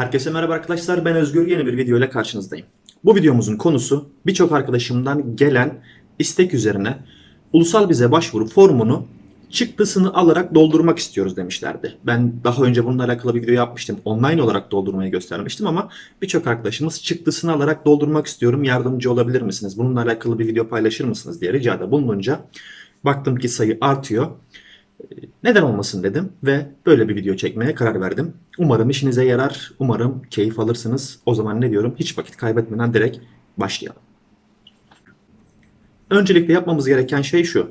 Herkese merhaba arkadaşlar. Ben Özgür. Yeni bir video ile karşınızdayım. Bu videomuzun konusu birçok arkadaşımdan gelen istek üzerine ulusal bize başvuru formunu çıktısını alarak doldurmak istiyoruz demişlerdi. Ben daha önce bununla alakalı bir video yapmıştım. Online olarak doldurmayı göstermiştim ama birçok arkadaşımız çıktısını alarak doldurmak istiyorum. Yardımcı olabilir misiniz? Bununla alakalı bir video paylaşır mısınız diye ricada bulununca baktım ki sayı artıyor. Neden olmasın dedim ve böyle bir video çekmeye karar verdim. Umarım işinize yarar, umarım keyif alırsınız. O zaman ne diyorum? Hiç vakit kaybetmeden direkt başlayalım. Öncelikle yapmamız gereken şey şu.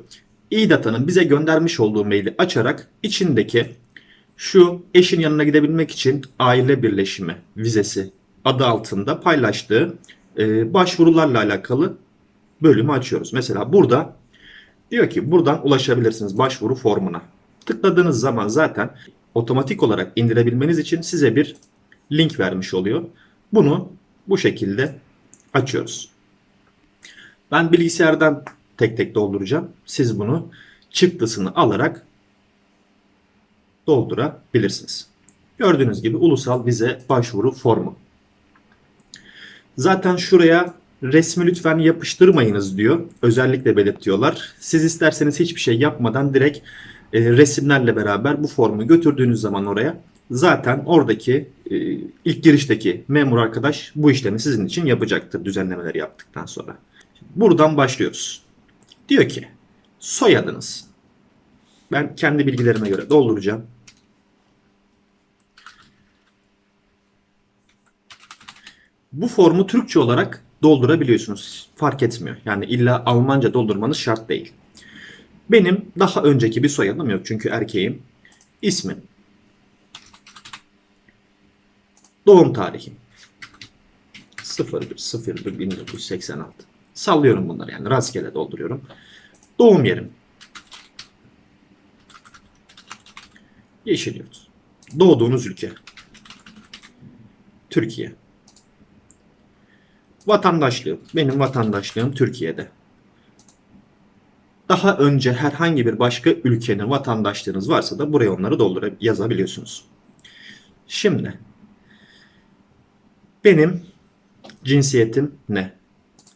İDATA'nın bize göndermiş olduğu maili açarak içindeki şu eşin yanına gidebilmek için aile birleşimi vizesi adı altında paylaştığı e, başvurularla alakalı bölümü açıyoruz. Mesela burada Diyor ki buradan ulaşabilirsiniz başvuru formuna. Tıkladığınız zaman zaten otomatik olarak indirebilmeniz için size bir link vermiş oluyor. Bunu bu şekilde açıyoruz. Ben bilgisayardan tek tek dolduracağım. Siz bunu çıktısını alarak doldurabilirsiniz. Gördüğünüz gibi ulusal vize başvuru formu. Zaten şuraya resmi lütfen yapıştırmayınız diyor. Özellikle belirtiyorlar. Siz isterseniz hiçbir şey yapmadan direkt e, resimlerle beraber bu formu götürdüğünüz zaman oraya zaten oradaki e, ilk girişteki memur arkadaş bu işlemi sizin için yapacaktır düzenlemeleri yaptıktan sonra. Buradan başlıyoruz. Diyor ki soyadınız. Ben kendi bilgilerime göre dolduracağım. Bu formu Türkçe olarak doldurabiliyorsunuz. Fark etmiyor. Yani illa Almanca doldurmanız şart değil. Benim daha önceki bir soyadım yok çünkü erkeğim. İsmim. Doğum tarihim. 01 01 1986. Sallıyorum bunları yani rastgele dolduruyorum. Doğum yerim. Yeşilyurt. Doğduğunuz ülke. Türkiye. Vatandaşlığım. Benim vatandaşlığım Türkiye'de. Daha önce herhangi bir başka ülkenin vatandaşlığınız varsa da buraya onları doldurup yazabiliyorsunuz. Şimdi benim cinsiyetim ne?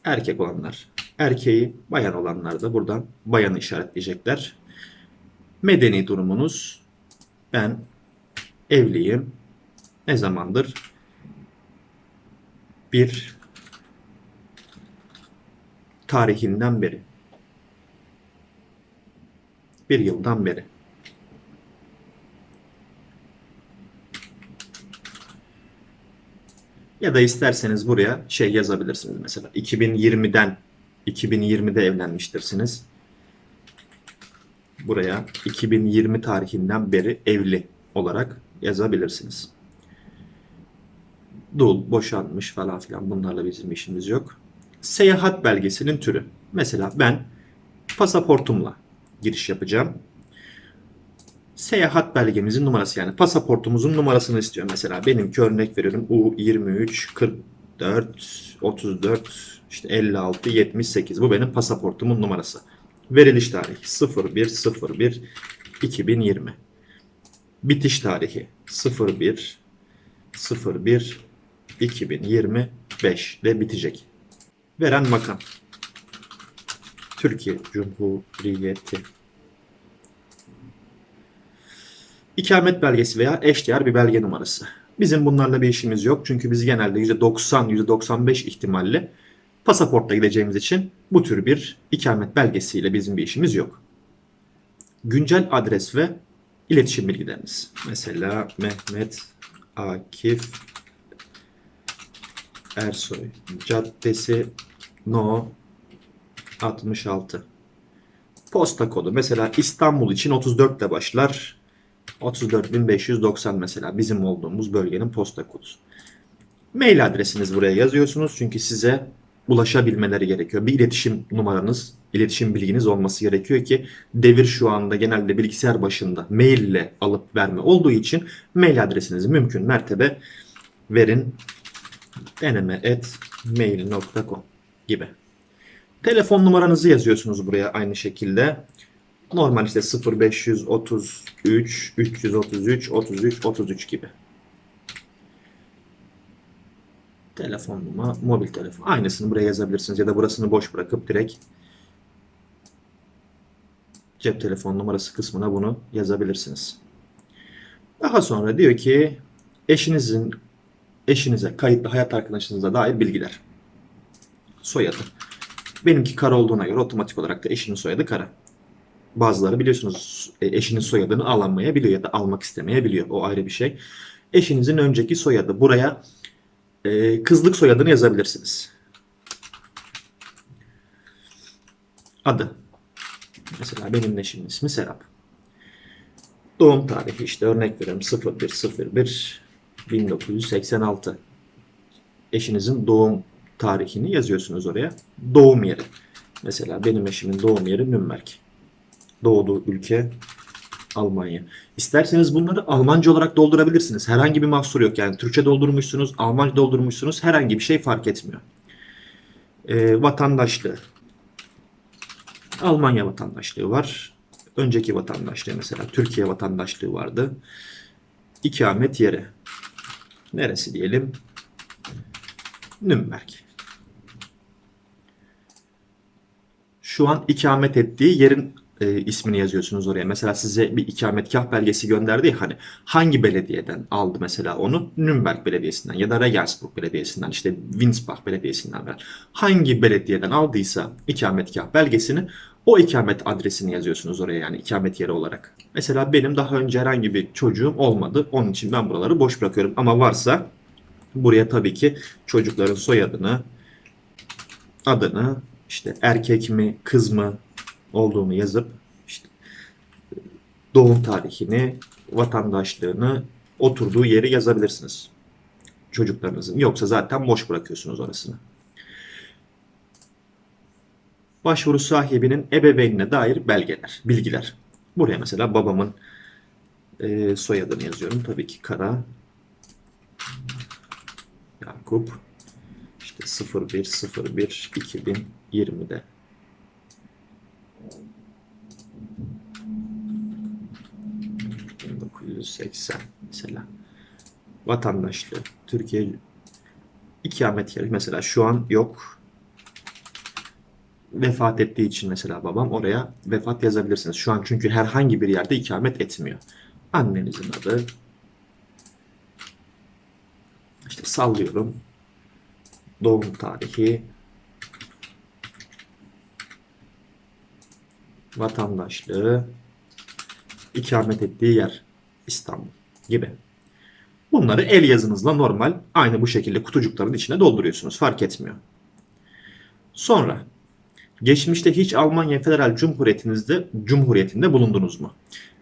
Erkek olanlar. Erkeği bayan olanlar da buradan bayanı işaretleyecekler. Medeni durumunuz ben evliyim. Ne zamandır? Bir tarihinden beri. Bir yıldan beri. Ya da isterseniz buraya şey yazabilirsiniz mesela 2020'den 2020'de evlenmiştirsiniz. Buraya 2020 tarihinden beri evli olarak yazabilirsiniz. Dul, boşanmış falan filan bunlarla bizim işimiz yok seyahat belgesinin türü. Mesela ben pasaportumla giriş yapacağım. Seyahat belgemizin numarası yani pasaportumuzun numarasını istiyor. Mesela benimki örnek veriyorum U23 44 34 işte 56 78 bu benim pasaportumun numarası. Veriliş tarihi 01 01 2020. Bitiş tarihi 01 01 2025 de bitecek veren makam. Türkiye Cumhuriyeti. İkamet belgesi veya eşdeğer bir belge numarası. Bizim bunlarla bir işimiz yok. Çünkü biz genelde %90, %95 ihtimalle pasaportla gideceğimiz için bu tür bir ikamet belgesiyle bizim bir işimiz yok. Güncel adres ve iletişim bilgileriniz. Mesela Mehmet Akif Ersoy Caddesi No 66 Posta kodu mesela İstanbul için 34 ile başlar. 34.590 mesela bizim olduğumuz bölgenin posta kodu. Mail adresiniz buraya yazıyorsunuz çünkü size ulaşabilmeleri gerekiyor. Bir iletişim numaranız, iletişim bilginiz olması gerekiyor ki devir şu anda genelde bilgisayar başında mail ile alıp verme olduğu için mail adresinizi mümkün mertebe verin deneme.mail.com gibi. Telefon numaranızı yazıyorsunuz buraya aynı şekilde. Normal işte 0533 333 33 33 gibi. Telefon numara, mobil telefon. Aynısını buraya yazabilirsiniz ya da burasını boş bırakıp direkt cep telefon numarası kısmına bunu yazabilirsiniz. Daha sonra diyor ki eşinizin eşinize kayıtlı hayat arkadaşınıza dair bilgiler. Soyadı. Benimki kara olduğuna göre otomatik olarak da eşinin soyadı kara. Bazıları biliyorsunuz e, eşinin soyadını alamayabiliyor ya da almak istemeyebiliyor. O ayrı bir şey. Eşinizin önceki soyadı. Buraya e, kızlık soyadını yazabilirsiniz. Adı. Mesela benim eşimin ismi Serap. Doğum tarihi işte örnek veriyorum 0101 1986. Eşinizin doğum tarihini yazıyorsunuz oraya. Doğum yeri. Mesela benim eşimin doğum yeri Nürnberg. Doğduğu ülke Almanya. İsterseniz bunları Almanca olarak doldurabilirsiniz. Herhangi bir mahsur yok. Yani Türkçe doldurmuşsunuz, Almanca doldurmuşsunuz. Herhangi bir şey fark etmiyor. Ee, vatandaşlığı. Almanya vatandaşlığı var. Önceki vatandaşlığı mesela Türkiye vatandaşlığı vardı. İkamet yeri. Neresi diyelim? Nürnberg. Şu an ikamet ettiği yerin e, ismini yazıyorsunuz oraya. Mesela size bir ikametgah belgesi gönderdi ya hani hangi belediyeden aldı mesela onu? Nürnberg Belediyesi'nden ya da Regensburg Belediyesi'nden işte Winsbach Belediyesi'nden ver. Hangi belediyeden aldıysa ikametgah belgesini o ikamet adresini yazıyorsunuz oraya yani ikamet yeri olarak. Mesela benim daha önce herhangi bir çocuğum olmadı. Onun için ben buraları boş bırakıyorum. Ama varsa buraya tabii ki çocukların soyadını, adını, işte erkek mi, kız mı olduğunu yazıp işte doğum tarihini, vatandaşlığını, oturduğu yeri yazabilirsiniz çocuklarınızın. Yoksa zaten boş bırakıyorsunuz orasını. Başvuru sahibinin ebeveynine dair belgeler, bilgiler. Buraya mesela babamın e, soyadını yazıyorum. Tabii ki Kara Yakup işte 0101 2020'de 1980 mesela vatandaşlığı Türkiye ikamet yeri mesela şu an yok vefat ettiği için mesela babam oraya vefat yazabilirsiniz. Şu an çünkü herhangi bir yerde ikamet etmiyor. Annenizin adı işte sallıyorum doğum tarihi vatandaşlığı ikamet ettiği yer İstanbul gibi. Bunları el yazınızla normal aynı bu şekilde kutucukların içine dolduruyorsunuz. Fark etmiyor. Sonra geçmişte hiç Almanya Federal Cumhuriyetinizde Cumhuriyetinde bulundunuz mu?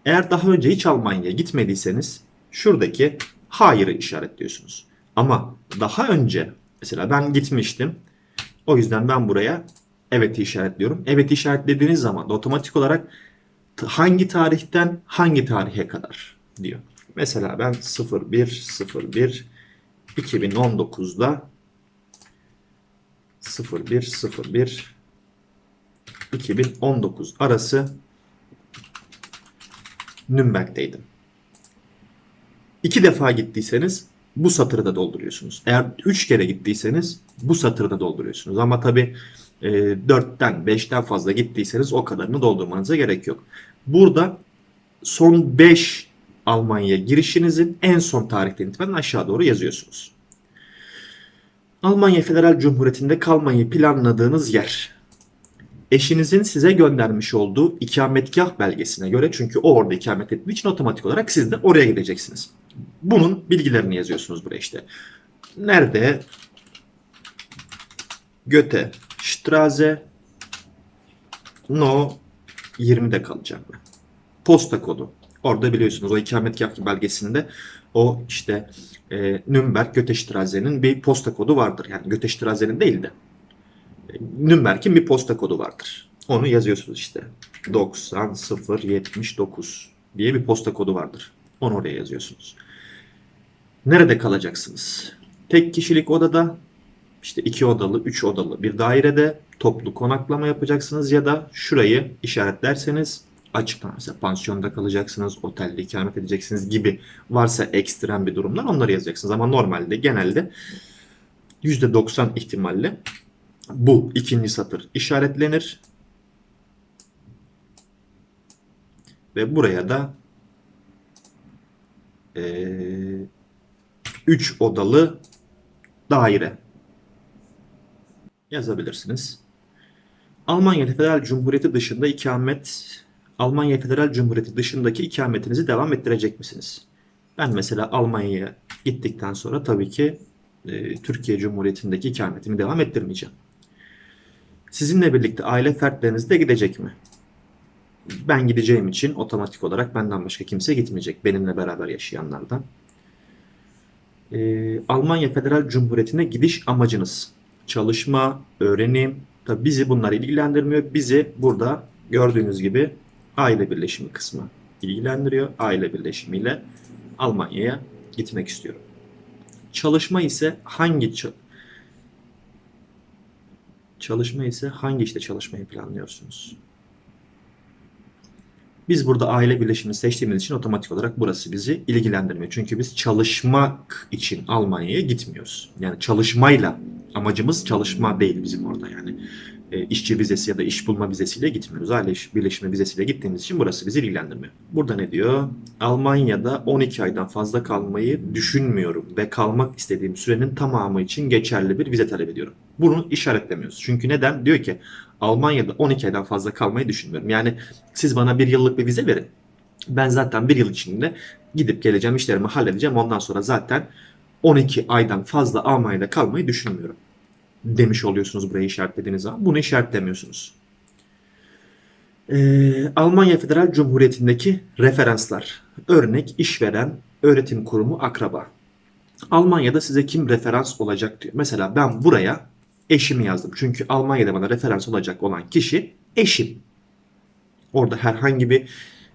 Eğer daha önce hiç Almanya'ya gitmediyseniz şuradaki hayırı işaretliyorsunuz. Ama daha önce mesela ben gitmiştim. O yüzden ben buraya evet'i işaretliyorum. Evet işaretlediğiniz zaman da otomatik olarak hangi tarihten hangi tarihe kadar diyor. Mesela ben 0101 2019'da 0101 2019 arası Nürnberg'deydim. İki defa gittiyseniz bu satırı da dolduruyorsunuz. Eğer üç kere gittiyseniz bu satırı da dolduruyorsunuz. Ama tabi e, 4'ten 5'ten fazla gittiyseniz o kadarını doldurmanıza gerek yok. Burada son 5 Almanya girişinizin en son tarihten itibaren aşağı doğru yazıyorsunuz. Almanya Federal Cumhuriyeti'nde kalmayı planladığınız yer. Eşinizin size göndermiş olduğu ikametgah belgesine göre çünkü o orada ikamet ettiği için otomatik olarak siz de oraya gideceksiniz. Bunun bilgilerini yazıyorsunuz buraya işte. Nerede? Göte, Straße, No 20'de kalacağım ben. Posta kodu. Orada biliyorsunuz o ikametgah belgesinde o işte e, Nürnberg Göteştraze'nin bir posta kodu vardır. Yani Göteştraze'nin değil de Nürnberg'in bir posta kodu vardır. Onu yazıyorsunuz işte. 90079 diye bir posta kodu vardır. Onu oraya yazıyorsunuz. Nerede kalacaksınız? Tek kişilik odada, işte iki odalı, üç odalı bir dairede toplu konaklama yapacaksınız ya da şurayı işaretlerseniz açıktan mesela pansiyonda kalacaksınız, otelde ikamet edeceksiniz gibi varsa ekstrem bir durumlar onları yazacaksınız. Ama normalde genelde %90 ihtimalle bu ikinci satır işaretlenir. Ve buraya da 3 odalı daire yazabilirsiniz. Almanya Federal Cumhuriyeti dışında ikamet Almanya Federal Cumhuriyeti dışındaki ikametinizi devam ettirecek misiniz? Ben mesela Almanya'ya gittikten sonra tabii ki e, Türkiye Cumhuriyeti'ndeki ikametimi devam ettirmeyeceğim. Sizinle birlikte aile fertleriniz de gidecek mi? Ben gideceğim için otomatik olarak benden başka kimse gitmeyecek. Benimle beraber yaşayanlardan. Ee, Almanya Federal Cumhuriyeti'ne gidiş amacınız. Çalışma, öğrenim. Tabii bizi bunlar ilgilendirmiyor. Bizi burada gördüğünüz gibi aile birleşimi kısmı ilgilendiriyor. Aile birleşimiyle Almanya'ya gitmek istiyorum. Çalışma ise hangi çalışma ise hangi işte çalışmayı planlıyorsunuz? Biz burada aile birleşimini seçtiğimiz için otomatik olarak burası bizi ilgilendirmiyor. Çünkü biz çalışmak için Almanya'ya gitmiyoruz. Yani çalışmayla amacımız çalışma değil bizim orada yani. E, işçi vizesi ya da iş bulma vizesiyle gitmiyoruz. Aile birleşimi vizesiyle gittiğimiz için burası bizi ilgilendirmiyor. Burada ne diyor? Almanya'da 12 aydan fazla kalmayı düşünmüyorum ve kalmak istediğim sürenin tamamı için geçerli bir vize talep ediyorum. Bunu işaretlemiyoruz. Çünkü neden? Diyor ki Almanya'da 12 aydan fazla kalmayı düşünmüyorum. Yani siz bana bir yıllık bir vize verin. Ben zaten bir yıl içinde gidip geleceğim, işlerimi halledeceğim. Ondan sonra zaten 12 aydan fazla Almanya'da kalmayı düşünmüyorum. Demiş oluyorsunuz burayı işaretlediğiniz zaman. Bunu işaretlemiyorsunuz. Ee, Almanya Federal Cumhuriyeti'ndeki referanslar. Örnek işveren, öğretim kurumu, akraba. Almanya'da size kim referans olacak diyor. Mesela ben buraya eşimi yazdım. Çünkü Almanya'da bana referans olacak olan kişi eşim. Orada herhangi bir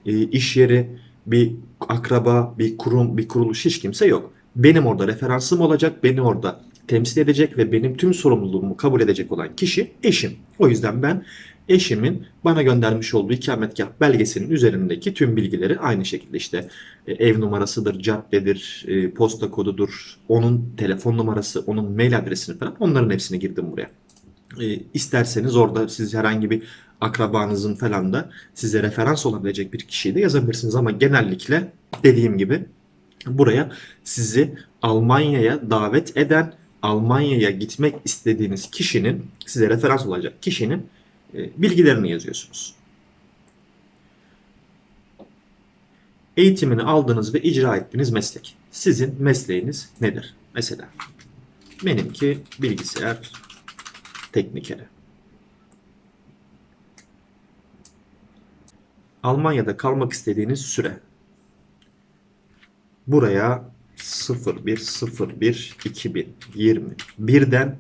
e, iş yeri, bir akraba, bir kurum, bir kuruluş hiç kimse yok. Benim orada referansım olacak, beni orada temsil edecek ve benim tüm sorumluluğumu kabul edecek olan kişi eşim. O yüzden ben eşimin bana göndermiş olduğu ikametgah belgesinin üzerindeki tüm bilgileri aynı şekilde işte e, ev numarasıdır, caddedir, e, posta kodudur, onun telefon numarası, onun mail adresini falan onların hepsini girdim buraya. E, isterseniz orada siz herhangi bir akrabanızın falan da size referans olabilecek bir kişiyi de yazabilirsiniz ama genellikle dediğim gibi buraya sizi Almanya'ya davet eden, Almanya'ya gitmek istediğiniz kişinin, size referans olacak kişinin bilgilerini yazıyorsunuz. Eğitimini aldığınız ve icra ettiğiniz meslek. Sizin mesleğiniz nedir? Mesela benimki bilgisayar teknikeri. Almanya'da kalmak istediğiniz süre. Buraya 01 2021'den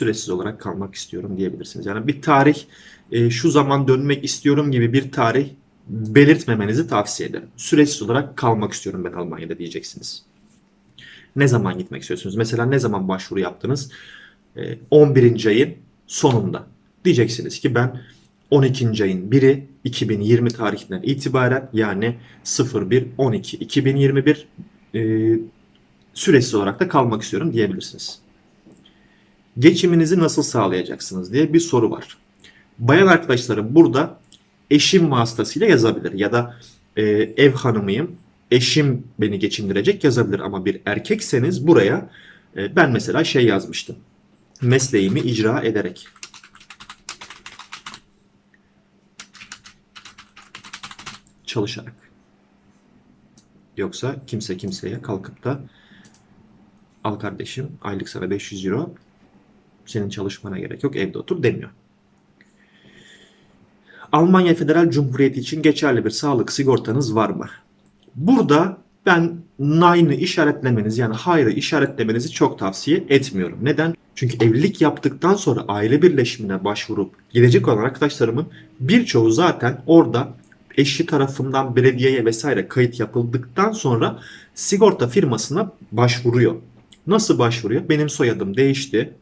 süresiz olarak kalmak istiyorum diyebilirsiniz. Yani bir tarih e, şu zaman dönmek istiyorum gibi bir tarih belirtmemenizi tavsiye ederim. Süresiz olarak kalmak istiyorum ben Almanya'da diyeceksiniz. Ne zaman gitmek istiyorsunuz? Mesela ne zaman başvuru yaptınız? E, 11. ayın sonunda. Diyeceksiniz ki ben 12. ayın 1'i 2020 tarihinden itibaren yani 01 12 2021 e, süresiz olarak da kalmak istiyorum diyebilirsiniz. Geçiminizi nasıl sağlayacaksınız diye bir soru var. Bayan arkadaşlarım burada eşim vasıtasıyla yazabilir ya da e, ev hanımıyım eşim beni geçindirecek yazabilir ama bir erkekseniz buraya e, ben mesela şey yazmıştım. Mesleğimi icra ederek çalışarak. Yoksa kimse kimseye kalkıp da al kardeşim aylık sana 500 euro senin çalışmana gerek yok evde otur demiyor. Almanya Federal Cumhuriyeti için geçerli bir sağlık sigortanız var mı? Burada ben Nine'ı işaretlemeniz yani hayırı işaretlemenizi çok tavsiye etmiyorum. Neden? Çünkü evlilik yaptıktan sonra aile birleşimine başvurup gidecek olan arkadaşlarımın birçoğu zaten orada eşi tarafından belediyeye vesaire kayıt yapıldıktan sonra sigorta firmasına başvuruyor. Nasıl başvuruyor? Benim soyadım değişti.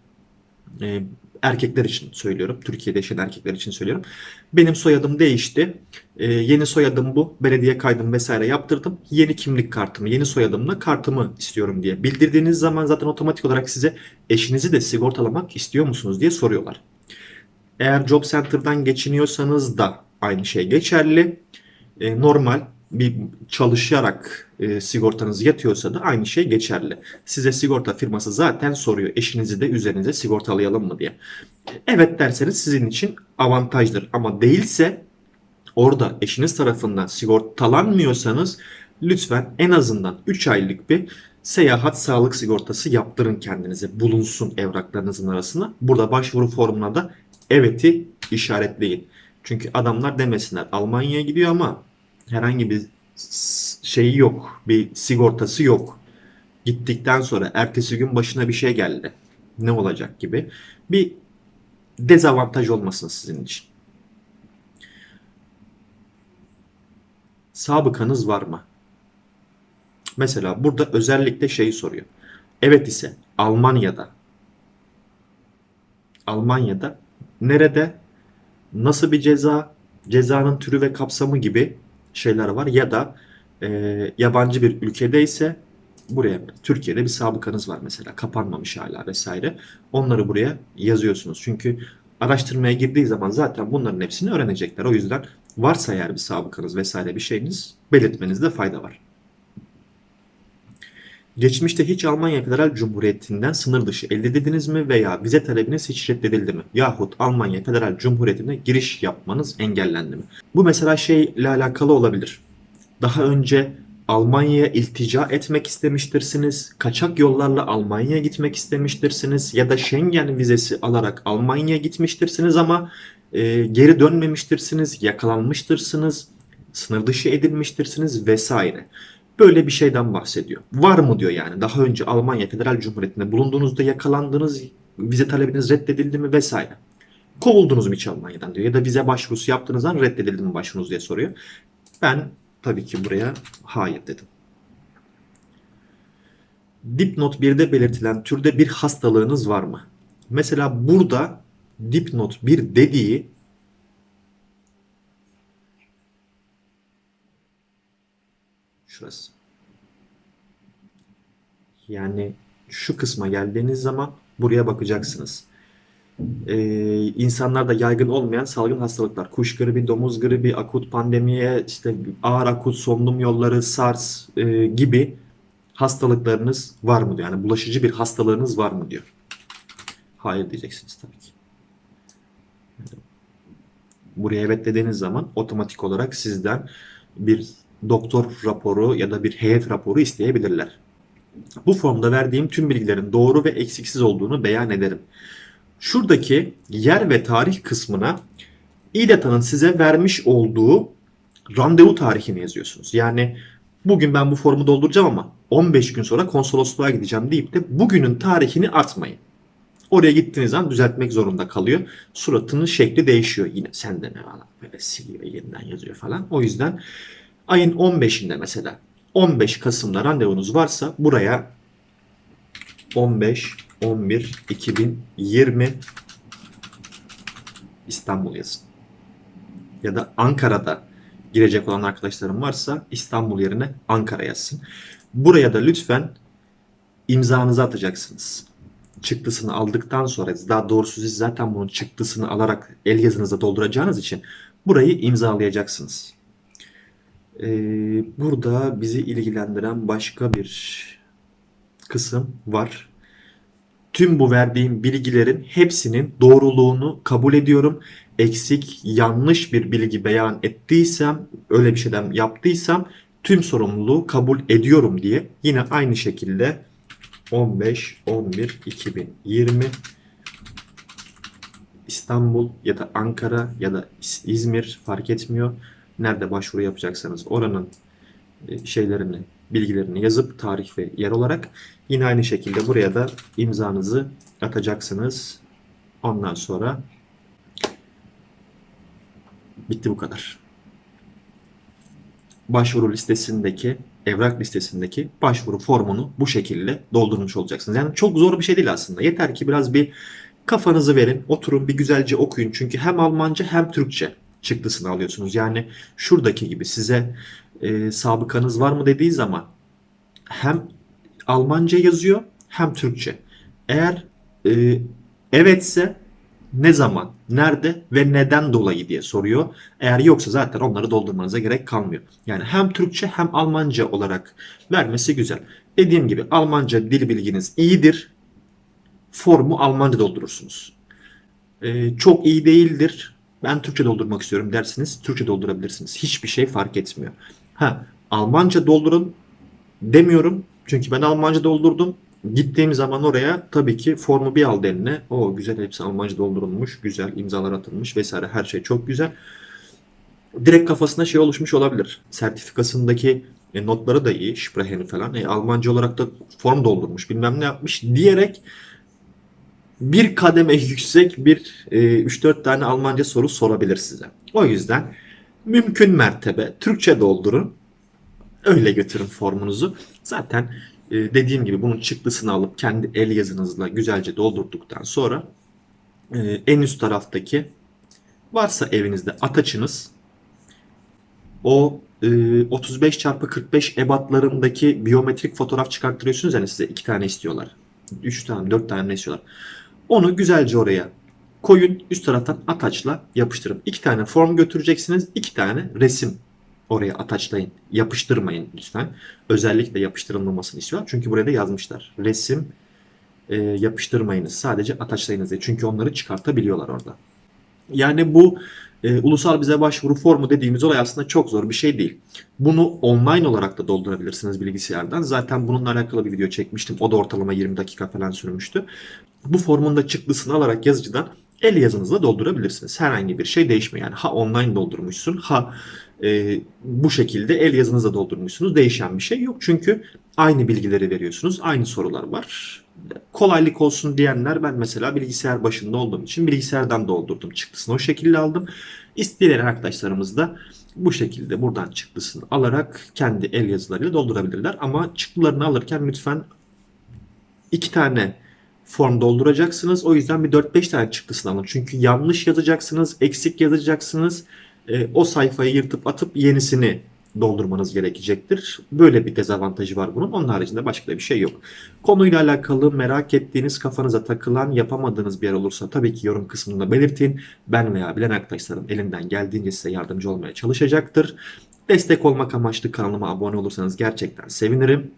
Ee, Erkekler için söylüyorum. Türkiye'de yaşayan erkekler için söylüyorum. Benim soyadım değişti. Ee, yeni soyadım bu. Belediye kaydım vesaire yaptırdım. Yeni kimlik kartımı, yeni soyadımla kartımı istiyorum diye. Bildirdiğiniz zaman zaten otomatik olarak size eşinizi de sigortalamak istiyor musunuz diye soruyorlar. Eğer Job Center'dan geçiniyorsanız da aynı şey geçerli. Ee, normal bir çalışarak e, sigortanız yatıyorsa da aynı şey geçerli. Size sigorta firması zaten soruyor eşinizi de üzerinize sigortalayalım mı diye. Evet derseniz sizin için avantajdır ama değilse orada eşiniz tarafından sigortalanmıyorsanız lütfen en azından 3 aylık bir seyahat sağlık sigortası yaptırın kendinize. Bulunsun evraklarınızın arasına. Burada başvuru formuna da evet'i işaretleyin. Çünkü adamlar demesinler Almanya'ya gidiyor ama herhangi bir şeyi yok. Bir sigortası yok. Gittikten sonra ertesi gün başına bir şey geldi. Ne olacak gibi. Bir dezavantaj olmasın sizin için. Sabıkanız var mı? Mesela burada özellikle şeyi soruyor. Evet ise Almanya'da Almanya'da nerede nasıl bir ceza cezanın türü ve kapsamı gibi şeyler var ya da e, yabancı bir ülkede ise buraya Türkiye'de bir sabıkanız var mesela kapanmamış hala vesaire. Onları buraya yazıyorsunuz. Çünkü araştırmaya girdiği zaman zaten bunların hepsini öğrenecekler. O yüzden varsa eğer bir sabıkanız vesaire bir şeyiniz belirtmenizde fayda var. Geçmişte hiç Almanya Federal Cumhuriyeti'nden sınır dışı elde edildiniz mi veya vize talebiniz hiç reddedildi mi? Yahut Almanya Federal Cumhuriyeti'ne giriş yapmanız engellendi mi? Bu mesela şeyle alakalı olabilir. Daha önce Almanya'ya iltica etmek istemiştirsiniz, kaçak yollarla Almanya'ya gitmek istemiştirsiniz ya da Schengen vizesi alarak Almanya'ya gitmiştirsiniz ama e, geri dönmemiştirsiniz, yakalanmıştırsınız, sınır dışı edilmiştirsiniz vesaire. Böyle bir şeyden bahsediyor. Var mı diyor yani. Daha önce Almanya Federal Cumhuriyeti'nde bulunduğunuzda yakalandınız, vize talebiniz reddedildi mi vesaire. Kovuldunuz mu hiç Almanya'dan diyor. Ya da vize başvurusu yaptığınız zaman reddedildi mi başvurunuz diye soruyor. Ben tabii ki buraya hayır dedim. Dipnot 1'de belirtilen türde bir hastalığınız var mı? Mesela burada dipnot 1 dediği şurası. Yani şu kısma geldiğiniz zaman buraya bakacaksınız. Ee, insanlarda yaygın olmayan salgın hastalıklar, kuş gribi, domuz gribi, akut pandemiye, işte ağır akut solunum yolları, SARS e, gibi hastalıklarınız var mı diyor. Yani bulaşıcı bir hastalığınız var mı diyor. Hayır diyeceksiniz tabii ki. Buraya evet dediğiniz zaman otomatik olarak sizden bir doktor raporu ya da bir heyet raporu isteyebilirler. Bu formda verdiğim tüm bilgilerin doğru ve eksiksiz olduğunu beyan ederim. Şuradaki yer ve tarih kısmına İDATA'nın size vermiş olduğu randevu tarihini yazıyorsunuz. Yani bugün ben bu formu dolduracağım ama 15 gün sonra konsolosluğa gideceğim deyip de bugünün tarihini atmayın. Oraya gittiğiniz zaman düzeltmek zorunda kalıyor. Suratının şekli değişiyor yine. Sende ne böyle siliyor yeniden yazıyor falan. O yüzden ayın 15'inde mesela 15 Kasım'da randevunuz varsa buraya 15 11 2020 İstanbul yazın. Ya da Ankara'da girecek olan arkadaşlarım varsa İstanbul yerine Ankara yazsın. Buraya da lütfen imzanızı atacaksınız. Çıktısını aldıktan sonra daha doğrusu siz zaten bunun çıktısını alarak el yazınıza dolduracağınız için burayı imzalayacaksınız. Ee, burada bizi ilgilendiren başka bir kısım var. Tüm bu verdiğim bilgilerin hepsinin doğruluğunu kabul ediyorum. Eksik, yanlış bir bilgi beyan ettiysem, öyle bir şeyden yaptıysam tüm sorumluluğu kabul ediyorum diye yine aynı şekilde 15 11 2020 İstanbul ya da Ankara ya da İz- İzmir fark etmiyor. Nerede başvuru yapacaksanız oranın e, şeylerini, bilgilerini yazıp tarih ve yer olarak yine aynı şekilde buraya da imzanızı atacaksınız. Ondan sonra bitti bu kadar. Başvuru listesindeki, evrak listesindeki başvuru formunu bu şekilde doldurmuş olacaksınız. Yani çok zor bir şey değil aslında. Yeter ki biraz bir Kafanızı verin, oturun bir güzelce okuyun. Çünkü hem Almanca hem Türkçe çıktısını alıyorsunuz. Yani şuradaki gibi size e, sabıkanız var mı dediği zaman hem Almanca yazıyor hem Türkçe. Eğer e, evetse ne zaman, nerede ve neden dolayı diye soruyor. Eğer yoksa zaten onları doldurmanıza gerek kalmıyor. Yani hem Türkçe hem Almanca olarak vermesi güzel. Dediğim gibi Almanca dil bilginiz iyidir. Formu Almanca doldurursunuz. Ee, çok iyi değildir. Ben Türkçe doldurmak istiyorum dersiniz. Türkçe doldurabilirsiniz. Hiçbir şey fark etmiyor. Ha, Almanca doldurun demiyorum. Çünkü ben Almanca doldurdum. Gittiğim zaman oraya tabii ki formu bir aldı eline. O güzel hepsi Almanca doldurulmuş. Güzel imzalar atılmış vesaire her şey çok güzel. Direkt kafasında şey oluşmuş olabilir. Sertifikasındaki e, notları da iyi. Sprechen falan. E, Almanca olarak da form doldurmuş. Bilmem ne yapmış diyerek bir kademe yüksek bir e, 3-4 tane Almanca soru sorabilir size. O yüzden mümkün mertebe Türkçe doldurun. Öyle götürün formunuzu. Zaten e, dediğim gibi bunun çıktısını alıp kendi el yazınızla güzelce doldurduktan sonra e, en üst taraftaki varsa evinizde ataçınız o e, 35 çarpı 45 ebatlarındaki biyometrik fotoğraf çıkarttırıyorsunuz yani size iki tane istiyorlar. Üç tane, dört tane ne istiyorlar. Onu güzelce oraya koyun. Üst taraftan ataçla yapıştırın. İki tane form götüreceksiniz. iki tane resim oraya ataçlayın. Yapıştırmayın lütfen. Özellikle yapıştırılmamasını istiyorlar. Çünkü buraya da yazmışlar. Resim e, yapıştırmayınız. Sadece ataçlayınız diye. Çünkü onları çıkartabiliyorlar orada. Yani bu e, ulusal bize başvuru formu dediğimiz olay aslında çok zor bir şey değil. Bunu online olarak da doldurabilirsiniz bilgisayardan. Zaten bununla alakalı bir video çekmiştim. O da ortalama 20 dakika falan sürmüştü. Bu formun da çıktısını alarak yazıcıdan el yazınızla doldurabilirsiniz. Herhangi bir şey değişmiyor. Yani ha online doldurmuşsun ha e, bu şekilde el yazınızla doldurmuşsunuz. Değişen bir şey yok. Çünkü aynı bilgileri veriyorsunuz. Aynı sorular var. Kolaylık olsun diyenler ben mesela bilgisayar başında olduğum için bilgisayardan doldurdum. Çıktısını o şekilde aldım. İsteyen arkadaşlarımız da bu şekilde buradan çıktısını alarak kendi el yazılarıyla doldurabilirler. Ama çıktılarını alırken lütfen iki tane form dolduracaksınız. O yüzden bir 4-5 tane çıktısını alın. Çünkü yanlış yazacaksınız, eksik yazacaksınız. E, o sayfayı yırtıp atıp yenisini doldurmanız gerekecektir. Böyle bir dezavantajı var bunun. Onun haricinde başka bir şey yok. Konuyla alakalı merak ettiğiniz, kafanıza takılan, yapamadığınız bir yer olursa tabii ki yorum kısmında belirtin. Ben veya bilen arkadaşlarım elinden geldiğince size yardımcı olmaya çalışacaktır. Destek olmak amaçlı kanalıma abone olursanız gerçekten sevinirim.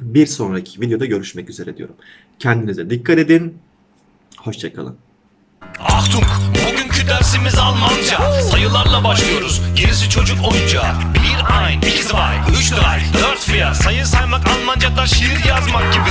Bir sonraki videoda görüşmek üzere diyorum. Kendinize dikkat edin. Hoşçakalın. Achtung! Bugünkü dersimiz Almanca. Sayılarla başlıyoruz. Gerisi çocuk oyuncağı. 1, 1, 2, 3, 4, 4, 4, Sayı saymak Almanca'da şiir yazmak gibi.